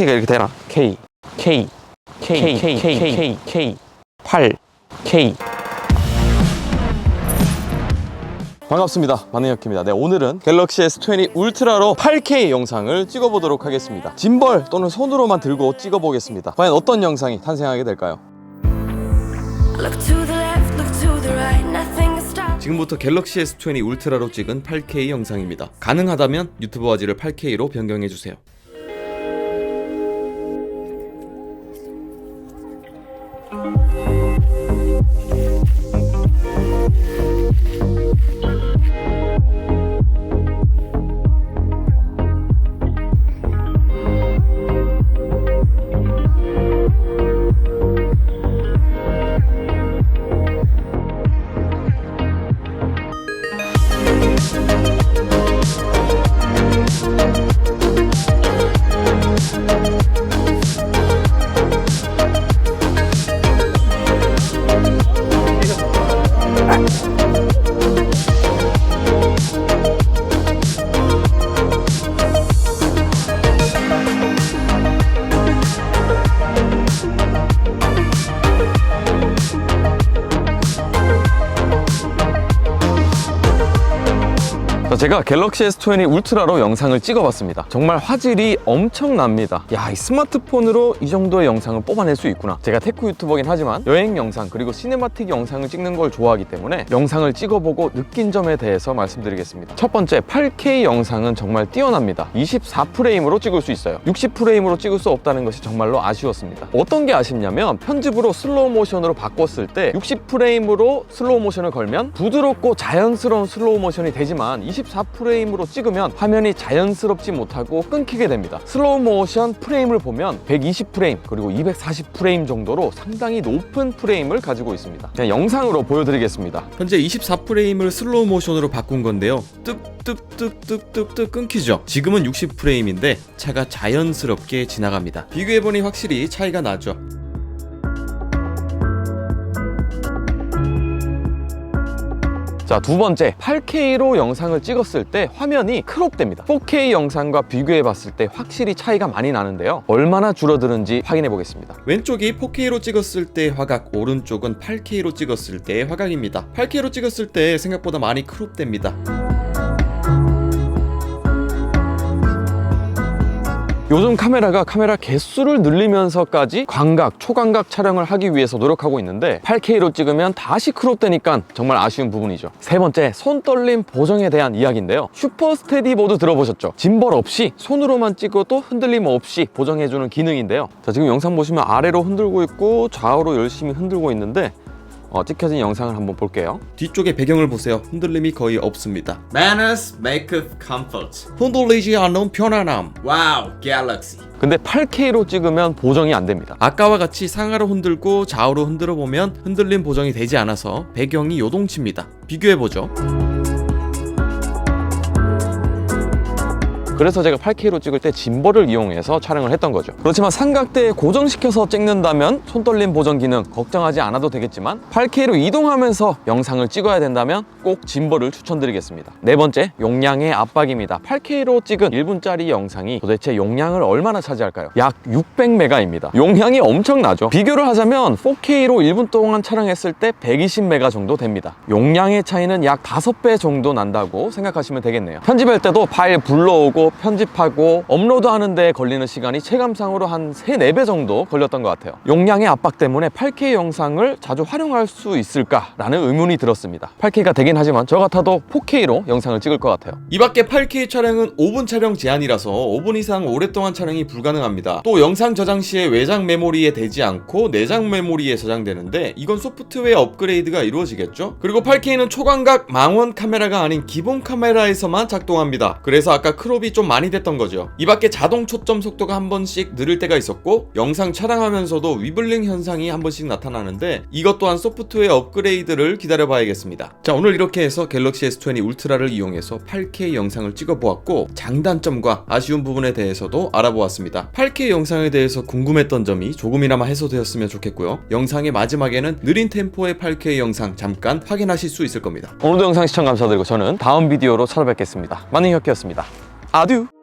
K가 이렇게 되나? K, K, K, K, K, K, K, 8, K. 반갑습니다. 만능혁입니다. 네, 오늘은 갤럭시 S20 울트라로 8K 영상을 찍어보도록 하겠습니다. 짐벌 또는 손으로만 들고 찍어보겠습니다. 과연 어떤 영상이 탄생하게 될까요? 지금부터 갤럭시 S20 울트라로 찍은 8K 영상입니다. 가능하다면 유튜브 화질을 8K로 변경해주세요. 제가 갤럭시 S20 울트라로 영상을 찍어봤습니다. 정말 화질이 엄청납니다. 야, 이 스마트폰으로 이 정도의 영상을 뽑아낼 수 있구나. 제가 테크 유튜버긴 하지만 여행 영상 그리고 시네마틱 영상을 찍는 걸 좋아하기 때문에 영상을 찍어보고 느낀 점에 대해서 말씀드리겠습니다. 첫 번째, 8K 영상은 정말 뛰어납니다. 24프레임으로 찍을 수 있어요. 60프레임으로 찍을 수 없다는 것이 정말로 아쉬웠습니다. 어떤 게 아쉽냐면 편집으로 슬로우 모션으로 바꿨을 때 60프레임으로 슬로우 모션을 걸면 부드럽고 자연스러운 슬로우 모션이 되지만 24프레임으로 찍으면 화면이 자연스럽지 못하고 끊기게 됩니다. 슬로우 모션 프레임을 보면 120프레임 그리고 240프레임 정도로 상당히 높은 프레임을 가지고 있습니다. 그냥 영상으로 보여드리겠습니다. 현재 24프레임을 슬로우 모션으로 바꾼 건데요. 뚝뚝뚝뚝뚝뚝 끊기죠. 지금은 60프레임인데 차가 자연스럽게 지나갑니다. 비교해보니 확실히 차이가 나죠. 자, 두 번째, 8K로 영상을 찍었을 때 화면이 크롭됩니다. 4K 영상과 비교해 봤을 때 확실히 차이가 많이 나는데요. 얼마나 줄어드는지 확인해 보겠습니다. 왼쪽이 4K로 찍었을 때 화각, 오른쪽은 8K로 찍었을 때 화각입니다. 8K로 찍었을 때 생각보다 많이 크롭됩니다. 요즘 카메라가 카메라 개수를 늘리면서까지 광각, 초광각 촬영을 하기 위해서 노력하고 있는데 8K로 찍으면 다시 크롭되니까 정말 아쉬운 부분이죠. 세 번째, 손떨림 보정에 대한 이야기인데요. 슈퍼 스테디 모드 들어보셨죠? 짐벌 없이 손으로만 찍어도 흔들림 없이 보정해주는 기능인데요. 자, 지금 영상 보시면 아래로 흔들고 있고 좌우로 열심히 흔들고 있는데 어, 찍혀진 영상을 한번 볼게요. 뒤쪽에 배경을 보세요. 흔들림이 거의 없습니다. Manners maketh comfort. 흔들리지 않는 편안함. Wow, Galaxy. 근데 8K로 찍으면 보정이 안 됩니다. 아까와 같이 상하로 흔들고 좌우로 흔들어 보면 흔들림 보정이 되지 않아서 배경이 요동칩니다. 비교해 보죠. 그래서 제가 8K로 찍을 때 짐벌을 이용해서 촬영을 했던 거죠. 그렇지만 삼각대에 고정시켜서 찍는다면 손떨림 보정 기능 걱정하지 않아도 되겠지만 8K로 이동하면서 영상을 찍어야 된다면 꼭 짐벌을 추천드리겠습니다. 네 번째, 용량의 압박입니다. 8K로 찍은 1분짜리 영상이 도대체 용량을 얼마나 차지할까요? 약 600메가입니다. 용량이 엄청나죠. 비교를 하자면 4K로 1분 동안 촬영했을 때 120메가 정도 됩니다. 용량의 차이는 약 5배 정도 난다고 생각하시면 되겠네요. 편집할 때도 파일 불러오고 편집하고 업로드하는 데 걸리는 시간이 체감상으로 한 3, 4배 정도 걸렸던 것 같아요. 용량의 압박 때문에 8K 영상을 자주 활용할 수 있을까라는 의문이 들었습니다. 8K가 되긴 하지만 저 같아도 4K로 영상을 찍을 것 같아요. 이 밖에 8K 촬영은 5분 촬영 제한이라서 5분 이상 오랫동안 촬영이 불가능합니다. 또 영상 저장 시에 외장 메모리에 되지 않고 내장 메모리에 저장되는데 이건 소프트웨어 업그레이드가 이루어지겠죠? 그리고 8K는 초광각 망원 카메라가 아닌 기본 카메라에서만 작동합니다. 그래서 아까 크롭이 좀 많이 됐던 거죠. 이 밖에 자동 초점 속도가 한 번씩 느릴 때가 있었고 영상 촬영하면서도 위블링 현상이 한 번씩 나타나는데 이것 또한 소프트웨어 업그레이드를 기다려 봐야겠습니다. 자 오늘 이렇게 해서 갤럭시 S20 울트라를 이용해서 8K 영상을 찍어 보았고 장단점과 아쉬운 부분에 대해서도 알아보았습니다. 8K 영상에 대해서 궁금했던 점이 조금이나마 해소되었으면 좋겠고요. 영상의 마지막에는 느린 템포의 8K 영상 잠깐 확인하실 수 있을 겁니다. 오늘도 영상 시청 감사드리고 저는 다음 비디오로 찾아뵙겠습니다. 만능혁기였습니다. 아듀!